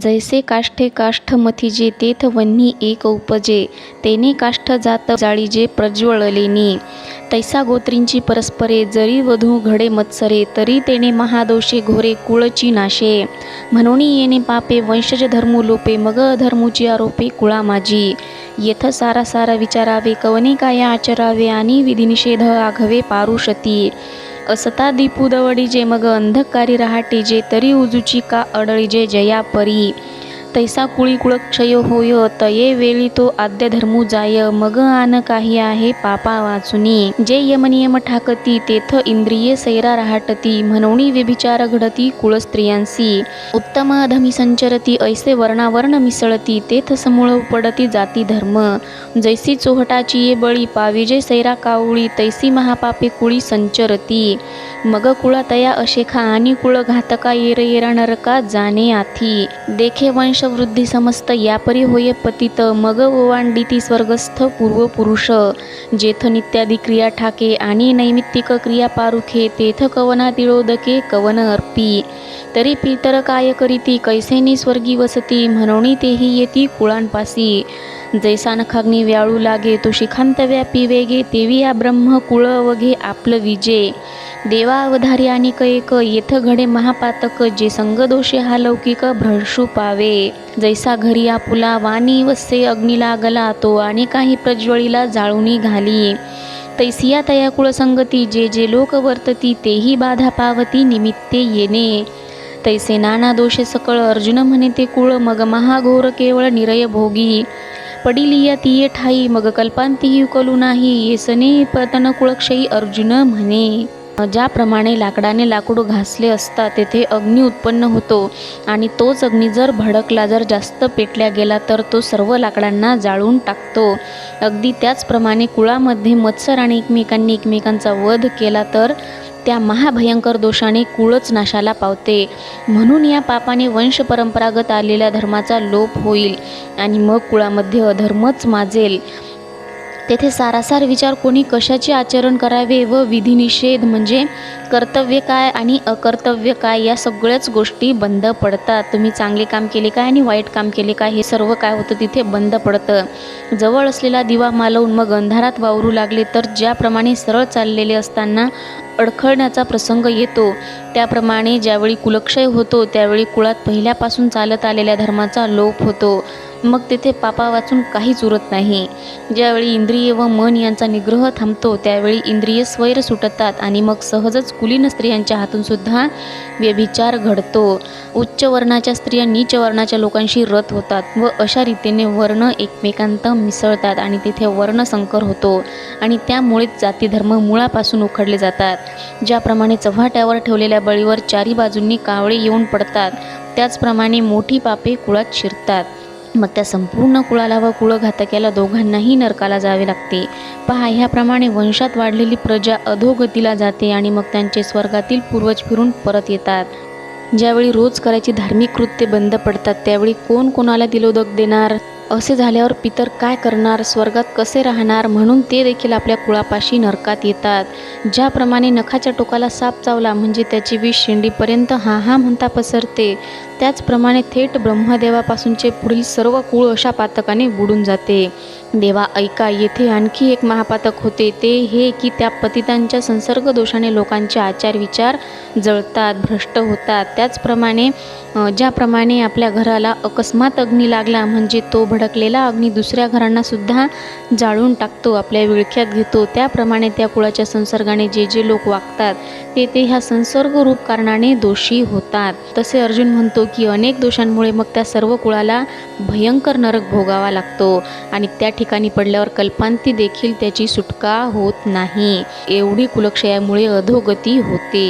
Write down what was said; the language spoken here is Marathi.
जैसे काष्ठे काष्ठ मथिजे तेथ वन्ही एक उपजे तेने काष्ठ जात जाळीजे प्रज्वळलेनी. तैसा गोत्रींची परस्परे जरी वधू घडे मत्सरे तरी तेने महादोषे घोरे कुळची नाशे. म्हणून येणे पापे वंशज धर्मू लोपे मग अधर्मूची आरोपे कुळा माझी येथ सारा सारा विचारावे कवने काय आचरावे आणि विधिनिषेध आघवे पारुषती. असता दीपुदवडी जे मग अंधकारी रहाटी जे तरी उजूची का अडळी जे जया परी तैसा कुळी कुळक्षय होय तये वेळी तो आद्य धर्मू जाय मग आन काही आहे पापा वाचुनी. जे यमनियम ठाकती तेथ इंद्रिये सैरा राहटती म्हणोनी व्यभिचार घडती कुळ स्त्रियांसी. उत्तम अधमी संचरती ऐसे वर्णावर्ण मिसळती तेथ समूळ पडती जाती धर्म. जैसी चोहटाची ये बळी पाविजे सैरा कावळी तैसी महापापे कुळी संचरती. मग कुळा तया अशेखा आणि कुळ घातका येर येरा नरका जाणे आथी. देखे वंश वृद्धी समस्त यापरी होय पतित. मग ओवांडिती स्वर्गस्थ पूर्वपुरुष. जेथ नित्यादी क्रिया ठाके आणि नैमित्तिक क्रिया पारुखे तेथ कवना तिळोदके कवन अर्पी. तरी पितर काय करीती कैसेनी स्वर्गी वसती म्हणोनी तेही येती कुळांपासी. जैसा नखाग्नी व्याळू लागे तो शिखांत व्यापी वेगे तेवी या ब्रह्म कुळ वघे आपलं विजे. देवावधारी आणि कैक येथ घडे महापातक जे संगदोषे हा लौकिक भ्रशू पावे. जैसा घरी आपुला वाणी वसे अग्नी लागला तो आणि काही प्रज्वळीला जाळूनी घाली. तैसिया तया कुळसंगती जे जे लोक वर्तती तेही बाधा पावती निमित्ते येणे. तैसे नाना दोषे सकळ अर्जुन म्हणे ते कुळ मग महाघोर केवळ निरय भोगी. पडिलिया तिये ठाई मग कल्पांतीही उकलू नाही. येसने पतन कुळक्षयी अर्जुन म्हणे. ज्याप्रमाणे लाकडाने लाकूड घासले असता तेथे अग्नी उत्पन्न होतो आणि तोच अग्नी जर भडकला जर जास्त पेटल्या गेला तर तो सर्व लाकडांना जाळून टाकतो. अगदी त्याचप्रमाणे कुळामध्ये मत्सर आणि एकमेकांनी एकमेकांचा वध केला तर त्या महाभयंकर दोषाने कुळच नाशाला पावते. म्हणून या पापाने वंश परंपरागत आलेल्या धर्माचा लोप होईल आणि मग कुळामध्ये अधर्मच माजेल. तेथे सारासार विचार कोणी कशाचे आचरण करावे व विधिनिषेध म्हणजे कर्तव्य काय आणि अकर्तव्य काय या सगळ्याच गोष्टी बंद पडतात. तुम्ही चांगले काम केले काय आणि वाईट काम केले काय हे सर्व काय होतं तिथे बंद पडतं. जवळ असलेला दिवा मालवून मग अंधारात वावरू लागले तर ज्याप्रमाणे सरळ चाललेले असताना अडखळण्याचा प्रसंग येतो. त्याप्रमाणे ज्यावेळी कुलक्षय होतो त्यावेळी कुळात पहिल्यापासून चालत आलेल्या धर्माचा लोप होतो. मग तेथे पापा वाचून काहीच उरत नाही. ज्यावेळी इंद्रिय व मन यांचा निग्रह थांबतो त्यावेळी इंद्रिय स्वैर सुटतात आणि मग सहजच कुलीन स्त्रियांच्या हातूनसुद्धा व्यभिचार घडतो. उच्च वर्णाच्या स्त्रिया नीच वर्णाच्या लोकांशी रत होतात व अशा रीतीने वर्ण एकमेकांत मिसळतात आणि तिथे वर्णसंकर होतो आणि त्यामुळेच जातीधर्म मुळापासून उखडले जातात. ज्याप्रमाणे चव्हाट्यावर ठेवलेल्या बळीवर चारी बाजूंनी कावळे येऊन पडतात त्याचप्रमाणे मोठी पापे कुळात शिरतात. मग त्या संपूर्ण कुळाला व कुळघातक्याला दोघांनाही नरकाला जावे लागते. पहा ह्याप्रमाणे वंशात वाढलेली प्रजा अधोगतीला जाते आणि मग त्यांचे स्वर्गातील पूर्वज फिरून परत येतात. ज्यावेळी रोज करायची धार्मिक कृत्ये बंद पडतात त्यावेळी कोण कोणाला दिलोदक देणार? असे झाल्यावर पितर काय करणार? स्वर्गात कसे राहणार? म्हणून ते देखील आपल्या कुळापाशी नरकात येतात. ज्याप्रमाणे नखाच्या टोकाला साप चावला म्हणजे त्याची विष शेंडीपर्यंत हा हा म्हणता पसरते. त्याचप्रमाणे थेट ब्रह्मदेवापासूनचे पुढील सर्व कुळ अशा पातकाने बुडून जाते. देवा ऐका येथे आणखी एक महापातक होते ते हे की त्या पतितांच्या संसर्ग दोषाने लोकांचे आचार विचार जळतात भ्रष्ट होतात. त्याचप्रमाणे ज्याप्रमाणे आपल्या घराला अकस्मात अग्नी लागला म्हणजे तो भडकलेला अग्नी दुसऱ्या घरांनासुद्धा जाळून टाकतो आपल्या विळख्यात घेतो. त्याप्रमाणे त्या कुळाच्या संसर्गाने जे जे लोक वागतात ते ते ह्या संसर्गरूप कारणाने दोषी होतात. तसे अर्जुन म्हणतो की अनेक दोषांमुळे मग त्या सर्व कुळाला भयंकर नरक भोगावा लागतो आणि त्या ठिकाणी पडल्यावर कल्पांती देखील त्याची सुटका होत नाही. एवढी कुलक्षयामुळे अधोगती होते.